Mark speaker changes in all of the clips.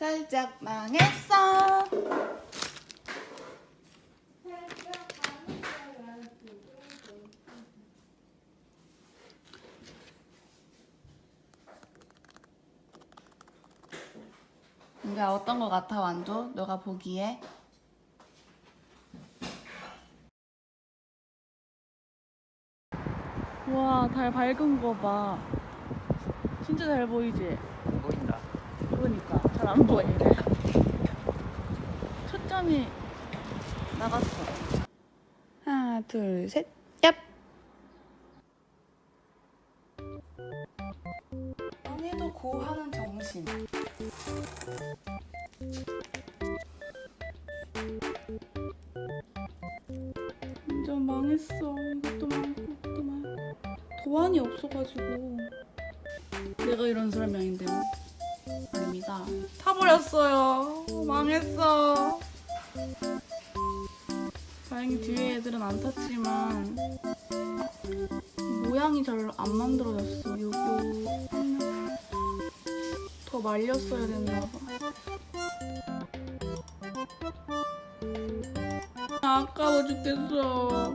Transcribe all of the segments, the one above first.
Speaker 1: 살짝 망했어. 이게 어떤 거 같아 완조? 너가 보기에? 와, 달 밝은 거 봐. 진짜 잘 보이지? 잘 안 보이네. 초점이 나갔어. 하나, 둘, 셋, 얍. 오늘도 고하는 정신. 완전 망했어. 이것도 망했고 이것도 망했고. 도안이 없어가지고 내가 이런 사람이 뭐. 아닙니다. 타버렸어요. 망했어. 다행히 뒤에 애들은 안 탔지만 모양이 잘 안 만들어졌어. 요, 요. 더 말렸어야 됐나 봐. 아까워 죽겠어.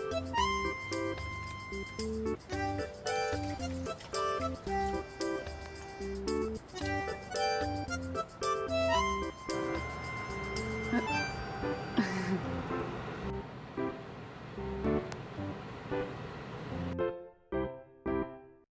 Speaker 1: Thank you.